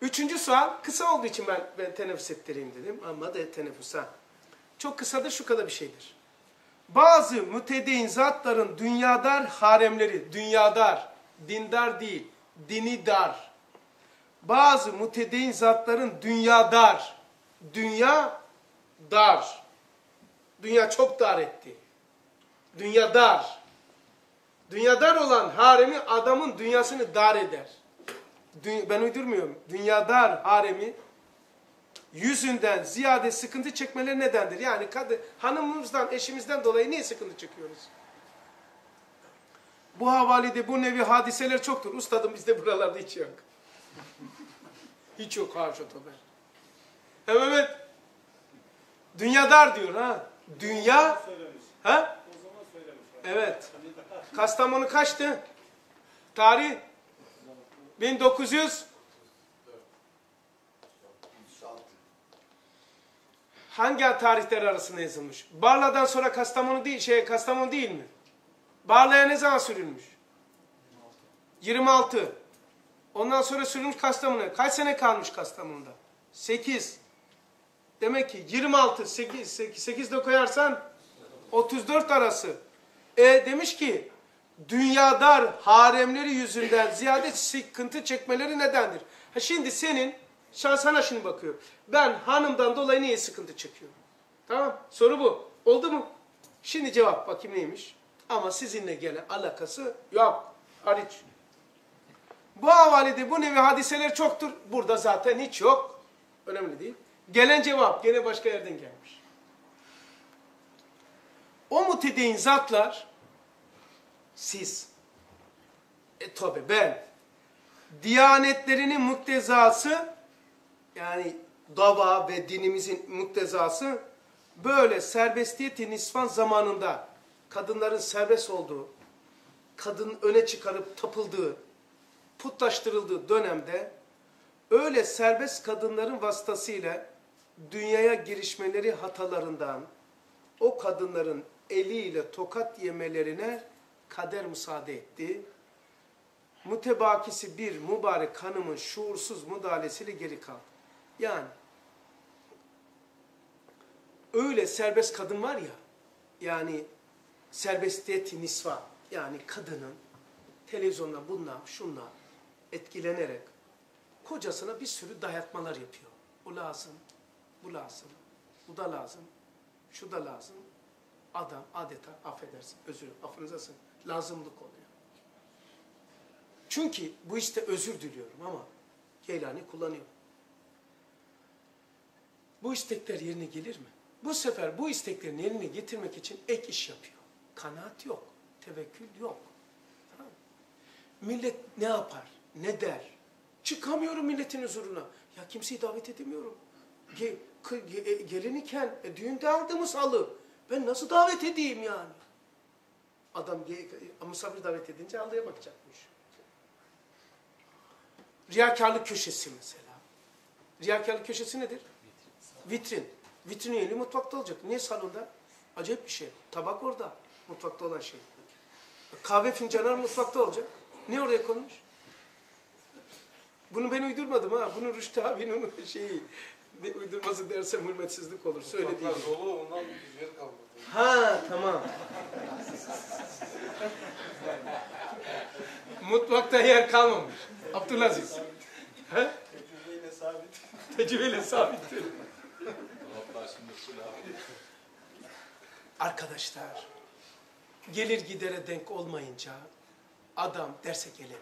Üçüncü sual kısa olduğu için ben, ben teneffüs ettireyim dedim ama de teneffüs ha. Çok kısa da şu kadar bir şeydir. Bazı mütedeyyin zatların dünyadar haremleri, dünyadar, dindar değil, dini dar. Bazı mütedeyyin zatların dünyadar, dünya dar. Dünya çok dar etti. Dünya dar. Dünya dar olan haremi adamın dünyasını dar eder. Ben uydurmuyorum. Dünya dar haremi yüzünden ziyade sıkıntı çekmeleri nedendir? Yani kadın, hanımımızdan, eşimizden dolayı niye sıkıntı çekiyoruz? Bu havalede bu nevi hadiseler çoktur. Ustadım bizde buralarda hiç yok. hiç yok haşa tabi. Hem evet. Dünya dar diyor ha. Dünya ha? O zaman söylemiş. Evet. Kastamonu kaçtı? Tarih 1900 Hangi tarihler arasında yazılmış? Barla'dan sonra Kastamonu değil, şey Kastamonu değil mi? Barla'ya ne zaman sürülmüş? 26. Ondan sonra sürülmüş Kastamonu'ya. Kaç sene kalmış Kastamonu'da? 8. Demek ki 26, 8, 8, 8 de koyarsan 34 arası. E demiş ki dünyadar haremleri yüzünden ziyade sıkıntı çekmeleri nedendir? Ha şimdi senin, şan sana şimdi bakıyor. Ben hanımdan dolayı niye sıkıntı çekiyorum? Tamam soru bu. Oldu mu? Şimdi cevap bakayım neymiş? Ama sizinle gene alakası yok. Hariç. Bu havalede bu nevi hadiseler çoktur. Burada zaten hiç yok. Önemli değil. Gelen cevap gene başka yerden gelmiş. O mutedeyin zatlar siz. E tabi ben. Diyanetlerinin muktezası yani dava ve dinimizin muktezası böyle serbestiyeti nisvan zamanında kadınların serbest olduğu, kadın öne çıkarıp tapıldığı, putlaştırıldığı dönemde öyle serbest kadınların vasıtasıyla dünyaya girişmeleri hatalarından o kadınların eliyle tokat yemelerine kader müsaade etti. Mütebakisi bir mübarek hanımın şuursuz müdahalesiyle geri kaldı. Yani öyle serbest kadın var ya, yani serbestiyeti nisva, yani kadının televizyonda bununla, şunla etkilenerek kocasına bir sürü dayatmalar yapıyor. O lazım, bu lazım, bu da lazım, şu da lazım. Adam adeta affedersin, özür, affınıza sığın, lazımlık oluyor. Çünkü bu işte özür diliyorum ama Geylani kullanıyor. Bu istekler yerine gelir mi? Bu sefer bu isteklerin yerine getirmek için ek iş yapıyor. Kanaat yok, tevekkül yok. Tamam? Millet ne yapar, ne der? Çıkamıyorum milletin huzuruna. Ya kimseyi davet edemiyorum. Ge, e, gelin iken e, düğünde aldığımız halı. Ben nasıl davet edeyim yani? Adam misafir davet edince halıya bakacakmış. Riyakarlık köşesi mesela. Riyakarlık köşesi nedir? Vitrin. Vitrin yeni mutfakta olacak. Niye salonda? Acayip bir şey. Tabak orada. Mutfakta olan şey. Kahve fincanı mutfakta olacak. Niye oraya konmuş? Bunu ben uydurmadım ha. Bunu Rüştü abinin şeyi. Ne uydurması dersem hürmetsizlik olur. Söylediği gibi. Dolu ondan yer kalmadı. Ha tamam. Mutfakta yer kalmamış. Abdülaziz. He? Tecrübeyle sabit. Tecrübeyle sabittir. Arkadaşlar, gelir gidere denk olmayınca adam derse gelemiyor.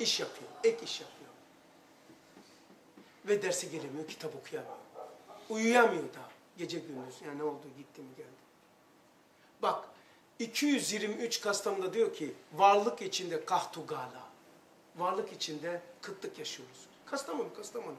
İş yapıyor, ek iş yapıyor. Ve derse gelemiyor, kitap okuyamıyor. Uyuyamıyor da gece gündüz. Yani ne oldu, gitti mi geldi. Bak, 223 Kastamonu'da diyor ki, varlık içinde kahtugala. Varlık içinde kıtlık yaşıyoruz. Kastamonu, Kastamonu.